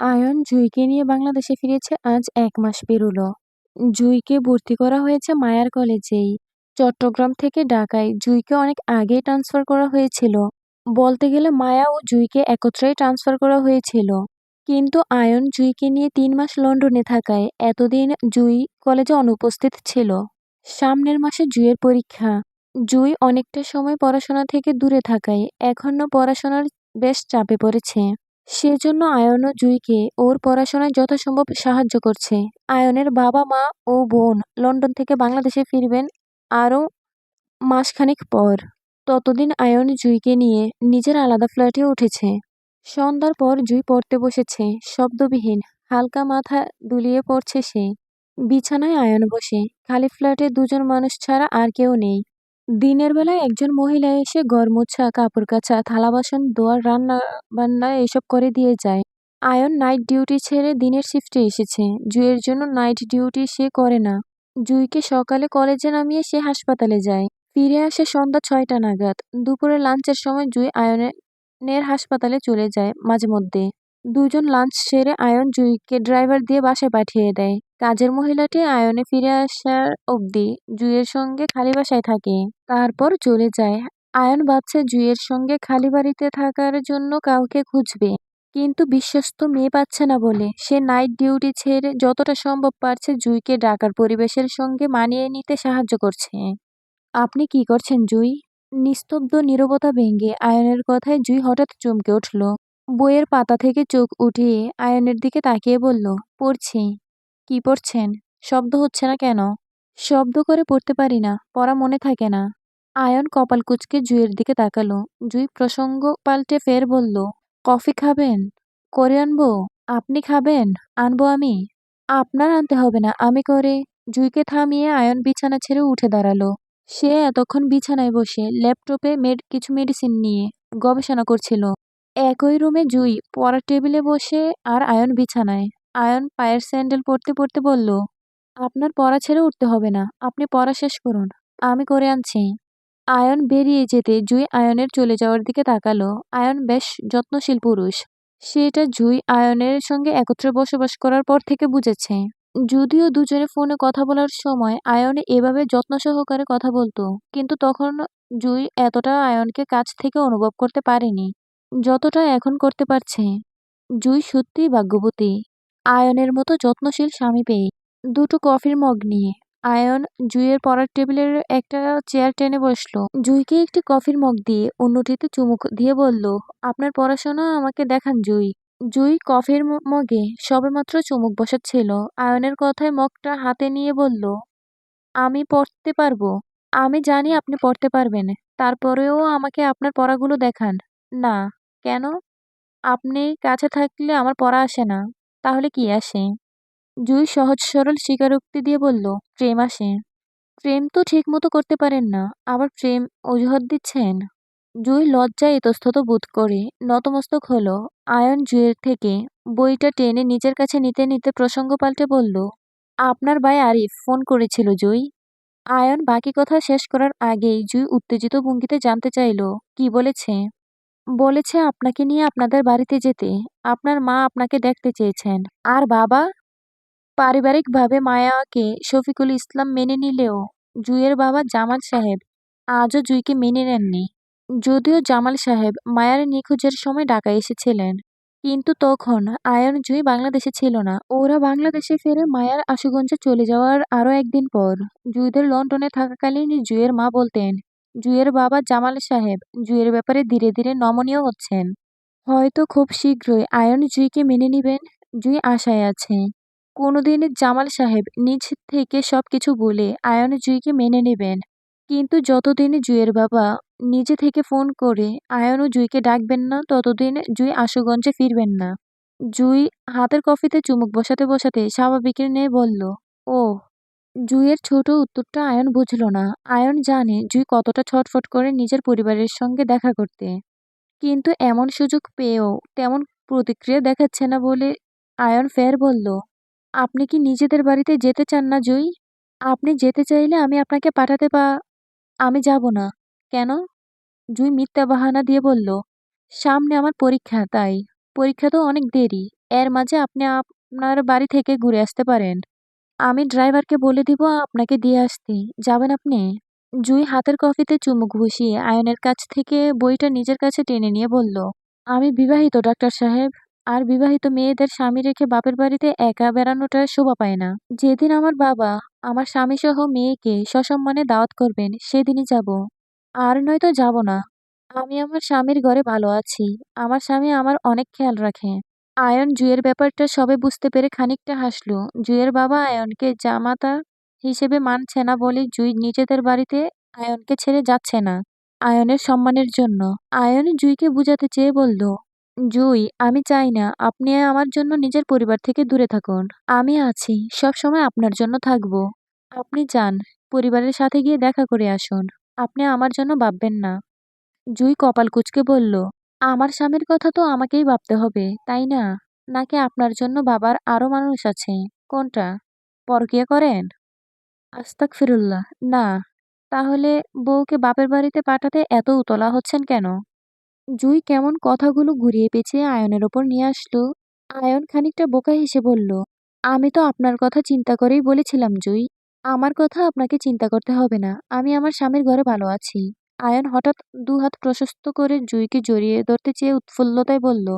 Ion জুঁইকে নিয়ে বাংলাদেশে ফিরেছে, আজ এক মাস পেরোলো। জুঁইকে ভর্তি করা হয়েছে মায়ার কলেজেই। চট্টগ্রাম থেকে ঢাকায় জুঁইকে অনেক আগেই ট্রান্সফার করা হয়েছিল। বলতে গেলে মায়া ও জুঁইকে একত্রেই ট্রান্সফার করা হয়েছিল। কিন্তু আয়ন জুঁইকে নিয়ে তিন মাস লন্ডনে থাকায় এতদিন জুঁই কলেজে অনুপস্থিত ছিল। সামনের মাসে জুঁইয়ের পরীক্ষা। জুঁই অনেকটা সময় পড়াশোনা থেকে দূরে থাকায় এখনও পড়াশোনার বেশ চাপে পড়েছে। সেজন্য আয়ন জুঁইকে ওর পড়াশোনায় যথাসম্ভব সাহায্য করছে। আয়নের বাবা, মা ও বোন লন্ডন থেকে বাংলাদেশে ফিরবেন আরও মাসখানেক পর। ততদিন আয়ন জুঁইকে নিয়ে নিজের আলাদা ফ্ল্যাটে উঠেছে। সন্ধ্যার পর জুঁই পড়তে বসেছে, শব্দবিহীন, হালকা মাথা দুলিয়ে পড়ছে সে। বিছানায় আয়ন বসে, খালি ফ্ল্যাটে দুজন মানুষ ছাড়া আর কেউ নেই। দিনের বেলায় একজন মহিলা এসে ঘর মোছা কাপড় কাচা থালা বাসন ধোয়া রান্না বান্না এসব করে দিয়ে যায়। আয়ন নাইট ডিউটি ছেড়ে দিনের শিফটে এসেছে। জুইয়ের জন্য নাইট ডিউটি সে করে না। জুইকে সকালে কলেজে নামিয়ে সে হাসপাতালে যায়। ফিরে আসে সন্ধ্যা ছয়টা নাগাদ। দুপুরে লাঞ্চের সময় জুই আয়নের হাসপাতালে চলে যায় মাঝে মধ্যে দুজন লাঞ্চ সেরে আয়ন জুইকে ড্রাইভার দিয়ে বাসায় পাঠিয়ে দেয়। কাজের মহিলাটি আয়নে ফিরে আসার অবধি জুইয়ের সঙ্গে খালি বাসায় থাকে। তারপর চলে যায়। আয়ন ভাবছে জুইয়ের সঙ্গে খালি বাড়িতে থাকার জন্য কাউকে খুঁজবে। কিন্তু বিশ্বস্ত মেয়ে পাচ্ছে না বলে। সে নাইট ডিউটি ছেড়ে যতটা সম্ভব পারছে জুইকে ডাকার পরিবেশের সঙ্গে মানিয়ে নিতে সাহায্য করছে। আপনি কি করছেন জুই? নিস্তব্ধ নীরবতা ভেঙে আয়নের কথায় জুই হঠাৎ চমকে উঠল। বইয়ের পাতা থেকে চোখ উঠিয়ে আয়নের দিকে তাকিয়ে বলল, পড়ছি। কি পড়ছেন? শব্দ হচ্ছে না কেন? শব্দ করে পড়তে পারি না, পড়া মনে থাকে না। আয়ন কপাল কুচকে জুইয়ের দিকে তাকালো। জুই প্রসঙ্গ পাল্টে ফের বলল, কফি খাবেন? করে আনব? আপনি খাবেন? আনব আমি? আপনার আনতে হবে না, আমি করে। জুইকে থামিয়ে আয়ন বিছানা ছেড়ে উঠে দাঁড়াল। সে এতক্ষণ বিছানায় বসে ল্যাপটপে মেড, কিছু মেডিসিন নিয়ে গবেষণা করছিল। একই রুমে জুই পড়ার টেবিলে বসে আর আয়ন বিছানায়। আয়ন পায়ের স্যান্ডেল পরতে পরতে বলল, আপনার পড়া ছেড়ে উঠতে হবে না, আপনি পড়া শেষ করুন, আমি করে আনছি। আয়ন বেরিয়ে যেতে জুই আয়নের চলে যাওয়ার দিকে তাকালো। আয়ন বেশ যত্নশীল পুরুষ। সেটা জুই আয়নের সঙ্গে একত্রে বসবাস করার পর থেকে বুঝেছে। যদিও দুজনে ফোনে কথা বলার সময় আয়ন এভাবে যত্ন সহকারে কথা বলতো, কিন্তু তখন জুই এতটা আয়নকে কাছ থেকে অনুভব করতে পারেনি, যতটা এখন করতে পারছে। জুই সত্যিই ভাগ্যবতী। আয়নের মতো যত্নশীল স্বামী পেয়ে। দুটো কফির মগ নিয়ে। আয়ন জুইয়ের পড়ার টেবিলের একটা চেয়ার টেনে বসল। জুইকে একটি কফির মগ দিয়ে অন্যটিতে চুমুক দিয়ে বলল, আপনার পড়াশোনা আমাকে দেখান জুই। জুই কফির মগে সবেমাত্র চুমুক বসাচ্ছিল। আয়নের কথায় মগটা হাতে নিয়ে বলল, আমি পড়তে পারব। আমি জানি আপনি পড়তে পারবেন। তারপরেও আমাকে আপনার পড়াগুলো দেখান। না, কেন? আপনি কাছে থাকলে আমার পড়া আসে না। তাহলে কি আসে? জুই সহজ সরল স্বীকারোক্তি দিয়ে বলল, প্রেম আসে। প্রেম তো ঠিক মতো করতে পারেন না, আবার প্রেম অজুহাত দিচ্ছেন? জুই লজ্জায় ইতস্তত বোধ করে, নতমস্তক হলো। আয়ন জুয়ের থেকে বইটা টেনে নিজের কাছে নিতে নিতে প্রসঙ্গ পাল্টে বলল, আপনার ভাই আরিফ ফোন করেছিল জুই? আয়ন বাকি কথা শেষ করার আগেই জুই উত্তেজিত ভঙ্গিতে জানতে চাইল, কি বলেছে? বলেছে আপনাকে নিয়ে আপনাদের বাড়িতে যেতে। আপনার মা আপনাকে দেখতে চেয়েছেন। আর বাবা? পারিবারিকভাবে মায়াকে শফিকুল ইসলাম মেনে নিলেও জুইয়ের বাবা জামাল সাহেব আজও জুইকে মেনে নেননি। যদিও জামাল সাহেব মায়ার নিখোঁজের সময় ঢাকায় এসেছিলেন, কিন্তু তখন আয়ন জুই বাংলাদেশে ছিল না। ওরা বাংলাদেশে ফিরে মায়ার আশুগঞ্জে চলে যাওয়ার আরও একদিন পর জুইদের লন্ডনে থাকাকালীন জুইয়ের মা বলতেন জুইয়ের বাবা জামাল সাহেব জুইয়ের ব্যাপারে ধীরে ধীরে নমনীয় হচ্ছেন। হয়তো খুব শীঘ্রই আয়ন জুইকে মেনে নিবেন, জুই আশায় আছে। কোনোদিন জামাল সাহেব নিজ থেকে সব কিছু বলে আয়ন জুইকে মেনে নেবেন। কিন্তু যতদিন জুইয়ের বাবা নিজে থেকে ফোন করে আয়ন ও জুইকে ডাকবেন না, ততদিন জুই আশুগঞ্জে ফিরবেন না। জুই হাতের কফিতে চুমুক বসাতে বসাতে স্বাভাবিকের নিয়ে বলল ও জুইয়ের ছোট উত্তরটা আয়ন বুঝল না। আয়ন জানে জুই কতটা ছটফট করে নিজের পরিবারের সঙ্গে দেখা করতে। কিন্তু এমন সুযোগ পেয়েও তেমন প্রতিক্রিয়া দেখাচ্ছে না বলে আয়ন ফের বলল, আপনি কি নিজেদের বাড়িতে যেতে চান না জুই? আপনি যেতে চাইলে আমি আপনাকে পাঠাতে পা আমি যাব না। কেন? জুই মিথ্যা বাহানা দিয়ে বলল, সামনে আমার পরীক্ষা, তাই। পরীক্ষা তো অনেক দেরি। এর মাঝে আপনি আপনার বাড়ি থেকে ঘুরে আসতে পারেন। আমি ড্রাইভারকে বলে দিব, আপনাকে দিয়ে আসতে যাবেন আপনি? জুই হাতের কফিতে চুমুক বসিয়ে আয়নের কাছ থেকে বইটা নিজের কাছে টেনে নিয়ে বলল, আমি বিবাহিত, ডাক্তার সাহেব। আর বিবাহিত মেয়েদের স্বামী রেখে বাপের বাড়িতে একা বেড়ানোটা শোভা পায় না। যেদিন আমার বাবা, আমার স্বামী সহ মেয়েকে সসম্মানে দাওয়াত করবেন, সেদিনই যাব। আর নয়তো যাব না। আমি আমার স্বামীর ঘরে ভালো আছি। আমার স্বামী আমার অনেক খেয়াল রাখে। আয়ন জুয়ের ব্যাপারটা সবে বুঝতে পেরে খানিকটা হাসল। জুয়ের বাবা আয়নকে জামাতা হিসেবে মানছে না বলে জুই নিজেদের বাড়িতে আয়নকে ছেড়ে যাচ্ছে না, আয়নের সম্মানের জন্য। আয়ন জুইকে বুঝাতে চেয়ে বলল, জুই, আমি চাই না আপনি আমার জন্য নিজের পরিবার থেকে দূরে থাকুন। আমি আছি, সব সময় আপনার জন্য থাকব। আপনি যান, পরিবারের সাথে গিয়ে দেখা করে আসুন। আপনি আমার জন্য ভাববেন না। জুই কপাল কুচকে বলল আমার স্বামীর কথা তো আমাকেই ভাবতে হবে, তাই না? নাকি আপনার জন্য বাবার আরও মানুষ আছে? কোনটা? পরকিয়া করেন? আস্তাক ফিরুল্লাহ না। তাহলে বউকে বাপের বাড়িতে পাঠাতে এত উতলা হচ্ছেন কেন? জুই কেমন কথাগুলো ঘুরিয়ে পেঁচিয়ে আয়নের ওপর নিয়ে আসলো। আয়ন খানিকটা বোকা হেসে বলল, আমি তো আপনার কথা চিন্তা করেই বলেছিলাম জুই। আমার কথা আপনাকে চিন্তা করতে হবে না। আমি আমার স্বামীর ঘরে ভালো আছি। আয়ন হঠাৎ দুহাত প্রশস্ত করে জুইকে জড়িয়ে ধরতে চেয়ে উৎফুল্লতায় বলল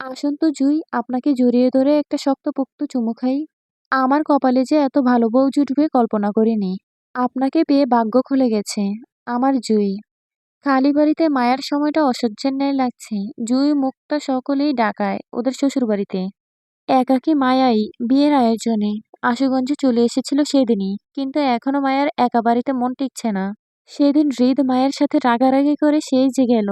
আসুন তো জুই, আপনাকে জড়িয়ে ধরে একটা শক্তপোক্ত চুমু খাই। আমার কপালে যে এত ভালো বউ জুটবে কল্পনা করিনি। আপনাকে পেয়ে ভাগ্য খুলে গেছে, আমার জুই। খালি বাড়িতে মায়ার সময়টা অসহ্যের ন্যায় লাগছে। জুই মুক্তা সকলেই ডাকায় ওদের শ্বশুর বাড়িতে একাকী মায়াই বিয়ের আয়োজনে আশুগঞ্জে চলে এসেছিল সেদিনই, কিন্তু এখনও মায়ার একা বাড়িতে মন টিকছে না। সেদিন হৃদ মায়ের সাথে রাগারাগি করে সেই যে গেল।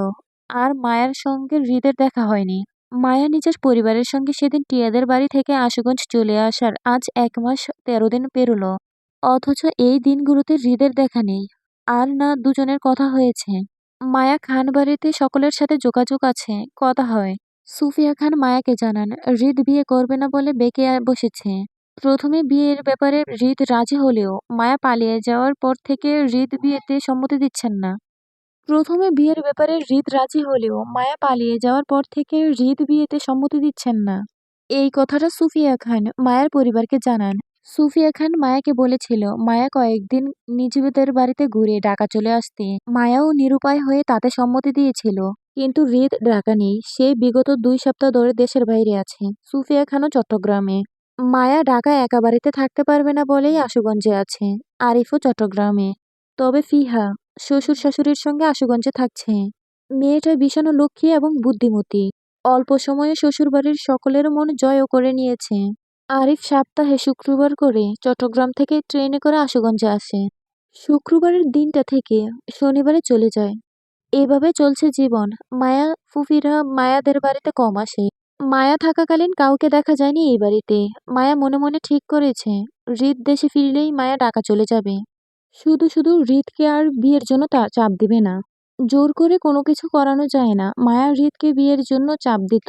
আর মায়ের সঙ্গে হৃদের দেখা হয়নি। মায়া নিজের পরিবারের সঙ্গে সেদিন টিয়াদের বাড়ি থেকে আশুগঞ্জ চলে আসার আজ এক মাস তেরো দিন পেরোলো। অথচ এই দিনগুলোতে হৃদের দেখা নেই। আর না দুজনের কথা হয়েছে। মায়া খান বাড়িতে সকলের সাথে যোগাযোগ আছে, কথা হয়। সুফিয়া খান মায়াকে জানান, হৃদ বিয়ে করবে না বলে বেঁকে বসেছে। প্রথমে বিয়ের ব্যাপারে হৃদ রাজি হলেও মায়া পালিয়ে যাওয়ার পর থেকে হৃদ বিয়েতে সম্মতি দিচ্ছেন না। প্রথমে বিয়ের ব্যাপারে হৃদ রাজি হলেও মায়া পালিয়ে যাওয়ার পর থেকে হৃদ বিয়েতে সম্মতি দিচ্ছেন না। এই কথাটা সুফিয়া খান, মায়ার পরিবারকে জানান। সুফিয়া খান মায়াকে বলেছিল, মায়া কয়েকদিন নিজেদের বাড়িতে ঘুরে ঢাকা চলে আসতে। মায়াও নিরুপায় হয়ে তাতে সম্মতি দিয়েছিল। কিন্তু হৃদ ঢাকা নেই, সে বিগত দুই সপ্তাহ ধরে দেশের বাইরে আছে। সুফিয়া খানও চট্টগ্রামে। মায়া ঢাকা একা বাড়িতে থাকতে পারবে না বলেই আশুগঞ্জে আছে। আরিফও চট্টগ্রামে। তবে ফিহা শ্বশুর শাশুড়ির সঙ্গে আশুগঞ্জে থাকছে। মেয়েটা ভীষণ লক্ষ্মী এবং বুদ্ধিমতী। অল্প সময়ে শ্বশুরবাড়ির সকলের মন জয়ও করে নিয়েছে। আরিফ সপ্তাহে শুক্রবার করে চট্টগ্রাম থেকে ট্রেনে করে আশুগঞ্জে আসে। শুক্রবারের দিনটা থেকে শনিবারে চলে যায়। এভাবে চলছে জীবন। মায়া, ফুফিরা মায়াদের বাড়িতে কম আসে। মায়া থাকাকালীন কাউকে দেখা যায়নি এই বাড়িতে। মায়া মনে মনে ঠিক করেছে, হৃদ দেশে ফিরলেই মায়া ঢাকা চলে যাবে। শুধু শুধু হৃদকে আর বিয়ের জন্য তা চাপ দিবে না। জোর করে কোনো কিছু করানো যায় না। মায়া হৃদকে বিয়ের জন্য চাপ দিত।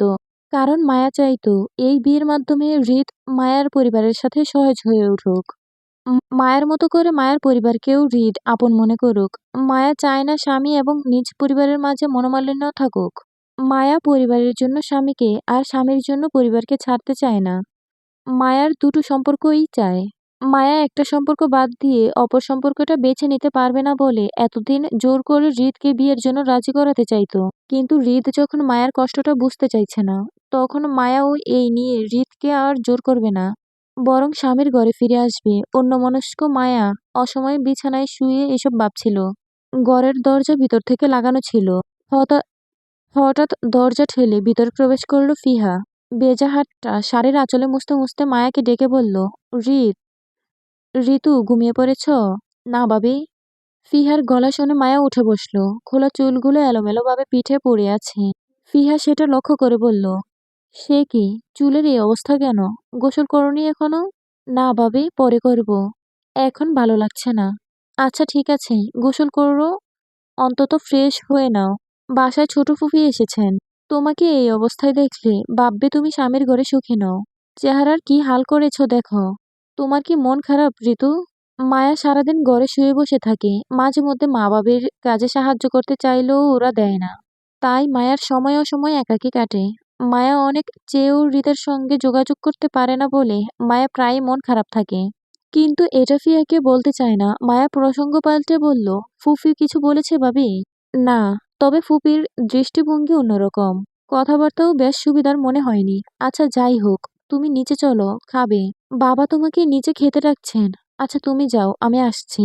কারণ মায়া চাইতো, এই বিয়ের মাধ্যমে হৃদ মায়ার পরিবারের সাথে সহজ হয়ে উঠুক। মায়ের মতো করে মায়ের পরিবারকেও হৃদ আপন মনে করুক। মায়া চায় না স্বামী এবং নিজ পরিবারের মাঝে মনোমালিন্য থাকুক। মায়া পরিবারের জন্য স্বামীকে আর স্বামীর জন্য পরিবারকে ছাড়তে চায় না। মায়ার দুটো সম্পর্কই চায়। মায়া একটা সম্পর্ক বাদ দিয়ে অপর সম্পর্কটা বেছে নিতে পারবে না বলে এতদিন জোর করে হৃদকে বিয়ের জন্য রাজি করাতে চাইতো। কিন্তু হৃদ যখন মায়ার কষ্টটা বুঝতে চাইছে না, তখন মায়াও এই নিয়ে হৃদকে আর জোর করবে না। বরং স্বামীর ঘরে ফিরে আসবে। অন্যমনস্ক মায়া অসময়ে বিছানায় শুয়ে এসব ভাবছিল। ঘরের দরজা ভিতর থেকে লাগানো ছিল। হঠাৎ হঠাৎ দরজা ঠেলে ভিতর প্রবেশ করল ফিহা। বেজা হাতটা শাড়ির আঁচলে মুছতে মুছতে মায়াকে ডেকে বলল রিত ঋতু ঘুমিয়ে পড়েছ? না বাবি। ফিহার গলা শুনে মায়া উঠে বসল, খোলা চুলগুলো এলোমেলোভাবে পিঠে পড়ে আছে। ফিহা সেটা লক্ষ্য করে বলল, সে কি, চুলের এই অবস্থা কেন? গোসল করনি এখনও? না ভাবি পরে করব। এখন ভালো লাগছে না। আচ্ছা ঠিক আছে, গোসল করো। অন্তত ফ্রেশ হয়ে নাও। বাসায় ছোট ফুফি এসেছেন। তোমাকে এই অবস্থায় দেখলে ভাববে তুমি স্বামীর ঘরে সুখী নও। চেহারার কি হাল করেছ দেখো। তোমার কি মন খারাপ, ঋতু? মায়া সারাদিন ঘরে শুয়ে বসে থাকে। মাঝে মধ্যে মা বাবের কাজে সাহায্য করতে চাইলেও ওরা দেয় না। তাই মায়ার সময় অসময় একাকী কাটে। মায়া অনেক চেয়েও হৃদের সঙ্গে যোগাযোগ করতে পারে না বলে মায়া প্রায়ই মন খারাপ থাকে। কিন্তু এটা ফিয়াকে বলতে চায় না। মায়া প্রসঙ্গ পাল্টে বলল, ফুফি কিছু বলেছে ভাবি? না। তবে ফুপির দৃষ্টিভঙ্গি অন্যরকম। কথাবার্তাও বেশ সুবিধার মনে হয়নি। আচ্ছা যাই হোক, তুমি নিচে চলো, খাবে। বাবা তোমাকে নিচে খেতে রাখছেন আচ্ছা তুমি যাও, আমি আসছি।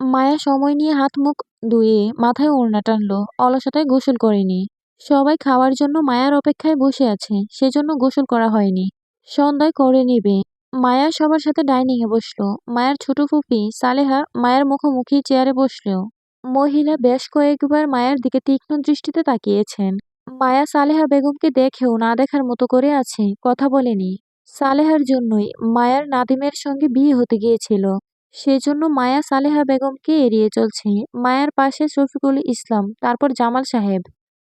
মায়া সময় নিয়ে হাত মুখ ধুয়ে মাথায় ওড়না টানলো, অলসতায় গোসল করেনি। সবাই খাওয়ার জন্য মায়ার অপেক্ষায় বসে আছে, সেজন্য গোসল করা হয়নি। সন্ধ্যায় করে নেবে। মায়া সবার সাথে ডাইনিং এ বসল। মায়ার ছোট ফুপি সালেহা মায়ের মুখোমুখি চেয়ারে বসল মহিলা বেশ কয়েকবার মায়ের দিকে তীক্ষ্ণ দৃষ্টিতে তাকিয়েছেন। মায়া সালেহা বেগমকে দেখেও না দেখার মতো করে আছে, কথা বলেনি। সালেহার জন্যই মায়ার নাদিমের সঙ্গে বিয়ে হতে গিয়েছিল। সেজন্য মায়া সালেহা বেগমকে এড়িয়ে চলছে। মায়ার পাশে শফিকুল ইসলাম, তারপর জামাল সাহেব।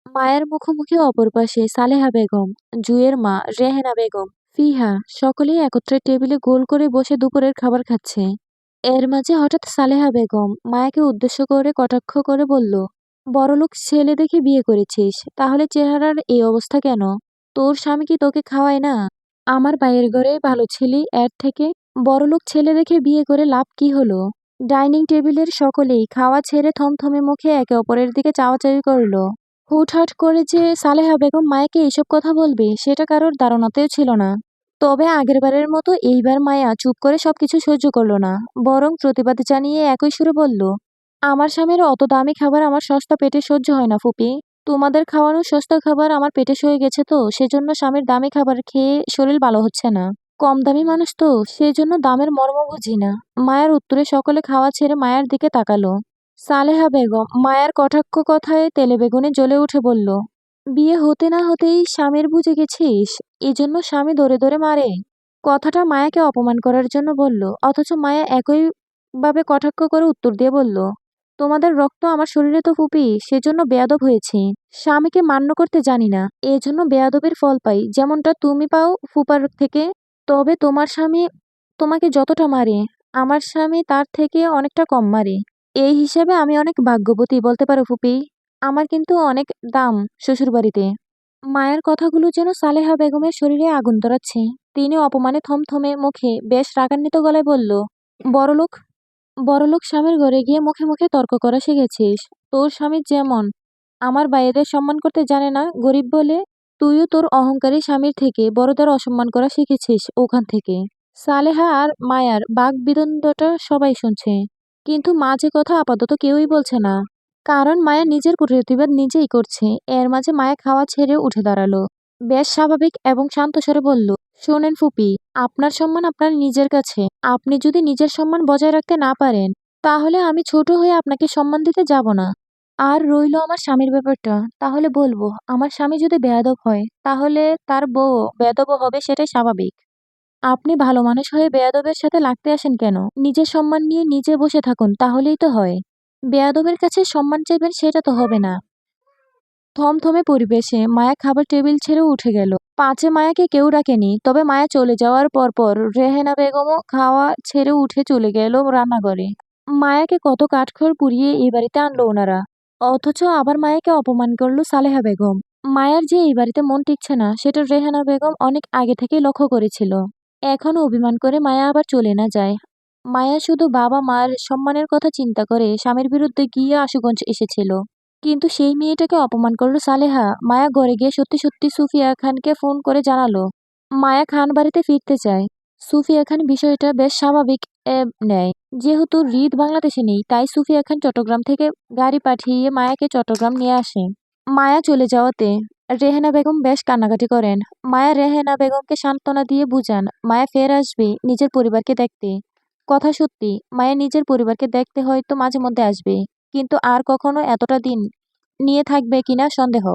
মায়ের মুখোমুখি অপর পাশে সালেহা বেগম, জুয়ের মা রেহেনা বেগম, ফিহা সকলেই একত্রে টেবিলে গোল করে বসে দুপুরের খাবার খাচ্ছে। এর মাঝে হঠাৎ সালেহা বেগম মায়াকে উদ্দেশ্য করে কটাক্ষ করে বলল, বড়লোক ছেলে দেখে বিয়ে করেছিস, তাহলে চেহারার এই অবস্থা কেন? তোর স্বামী কি তোকে খাওয়ায় না? আমার বাইরের ঘরে ভালো ছিলি, এর থেকে বড়লোক ছেলে দেখে বিয়ে করে লাভ কি হলো? ডাইনিং টেবিলের সকলেই খাওয়া ছেড়ে থমথমে মুখে একে অপরের দিকে চাওয়াচাওয়ি করল। হুটহাট করে যে সালেহা বেগম মায়াকে এইসব কথা বলবে, সেটা কারোর ধারণাতেও ছিল না। তবে আগেরবারের মতো এইবার মায়া চুপ করে সবকিছু সহ্য করল না, বরং প্রতিবাদ জানিয়ে একই সুরে বলল, আমার স্বামীর অত দামি খাবার আমার সস্তা পেটে সহ্য হয় না ফুপি। তোমাদের খাওয়ানো সস্তা খাবার আমার পেটে সয়ে গেছে তো, সেজন্য স্বামীর দামি খাবার খেয়ে শরীর ভালো হচ্ছে না। কম দামি মানুষ তো, সেজন্য দামের মর্ম বুঝি না। মায়ের উত্তরে সকলে খাওয়া ছেড়ে মায়ের দিকে তাকালো। সালেহা বেগম মায়ের কটাক্ষ কথায় তেলে বেগুনে জ্বলে উঠে বলল বিয়ে হতে না হতেই স্বামীর বুঝে গেছিস? এজন্য স্বামী ধরে ধরে মারে। কথাটা মায়াকে অপমান করার জন্য বলল, অথচ মায়া একইভাবে কটাক্ষ করে উত্তর দিয়ে বলল, তোমাদের রক্ত আমার শরীরে তো ফুপি, সেজন্য বেয়াদব হয়েছি। স্বামীকে মান্য করতে জানি না, এজন্য বেয়াদবের ফল পাই। যেমনটা তুমি পাও ফুপার থেকে, তবে তোমার স্বামী তোমাকে যতটা মারে, আমার স্বামী তার থেকে অনেকটা কম মারে। এই হিসাবে আমি অনেক ভাগ্যবতী বলতে পারো ফুপি। আমার কিন্তু অনেক দাম শ্বশুরবাড়িতে। মায়ের কথাগুলো যেন সালেহা বেগমের শরীরে আগুন ধরাচ্ছে। তিনি অপমানে থমথমে মুখে বেশ রাগান্বিত গলায় বলল, বড়লোক বড়লোক স্বামীর ঘরে গিয়ে মুখে মুখে তর্ক করা শিখেছিস। তোর স্বামী যেমন আমার বাইরেদের সম্মান করতে জানে না, গরিব বলে তুইও তোর অহংকারী স্বামীর থেকে বড়দের অসম্মান করা শিখেছিস ওখান থেকে। সালেহা আর মায়ার বাঘ বিদণ্ডটা সবাই শুনছে। কিন্তু মা যে কথা আপাতত কেউই বলছে না। কারণ মায়া নিজের প্রতিবাদ নিজেই করছে। এর মাঝে মায়া খাওয়া ছেড়ে উঠে দাঁড়াল। বেশ স্বাভাবিক এবং শান্ত স্বরে বলল, শোনেন ফুপি, আপনার সম্মান আপনার নিজের কাছে। আপনি যদি নিজের সম্মান বজায় রাখতে না পারেন, তাহলে আমি ছোট হয়ে আপনাকে সম্মান দিতে যাব না। আর রইল আমার স্বামীর ব্যাপারটা। তাহলে বলব, আমার স্বামী যদি বেয়াদব হয়, তাহলে তার বউ বেয়াদবও হবে, সেটাই স্বাভাবিক। আপনি ভালো মানুষ হয়ে বেয়াদবের সাথে লাগতে আসেন কেন? নিজের সম্মান নিয়ে নিজে বসে থাকুন, তাহলেই তো হয়। বেয়াদবের কাছে সম্মান চাইবেন সেটা তো হবে না। থমথমে পরিবেশে মায়া খাবার টেবিল ছেড়ে উঠে গেল। পাঁচে মায়াকে কেউ ডাকেনি, তবে মায়া চলে যাওয়ার পরপর রেহেনা বেগমও খাওয়া ছেড়ে উঠে চলে গেল রান্নাঘরে। মায়াকে কত কাঠখড় পুড়িয়ে এই বাড়িতে আনলো ওনারা। অথচ আবার মায়াকে অপমান করল সালেহা বেগম। মায়ার যে এই বাড়িতে মন টিকছে না, সেটা রেহানা বেগম অনেক আগে থেকেই লক্ষ্য করেছিল। এখনও অভিমান করে মায়া আবার চলে না যায়। মায়া শুধু বাবা মার সম্মানের কথা চিন্তা করে স্বামীর বিরুদ্ধে গিয়ে আশুগঞ্জ এসেছিল। কিন্তু সেই মেয়েটাকে অপমান করল সালেহা। মায়া ঘরে গিয়ে সত্যি সত্যি সুফিয়া খানকে ফোন করে জানালো। মায়া খান বাড়িতে ফিরতে চায়। সুফিয়া খান বিষয়টা বেশ স্বাভাবিক নেয়। যেহেতু রিদ বাংলাদেশে নেই, তাই সুফিয়া খান চট্টগ্রাম থেকে গাড়ি পাঠিয়ে মায়াকে চট্টগ্রাম নিয়ে আসে। মায়া চলে যাওয়াতে রেহেনা বেগম বেশ কান্নাকাটি করেন। মায়া রেহেনা বেগমকে সান্ত্বনা দিয়ে বুঝান, মায়া ফের আসবে নিজের পরিবারকে দেখতে। কথা সত্যি, মায়া নিজের পরিবারকে দেখতে হয়তো মাঝে মধ্যে আসবে কিন্তু আর কখনো এতটা দিন নিয়ে থাকবে কিনা সন্দেহ।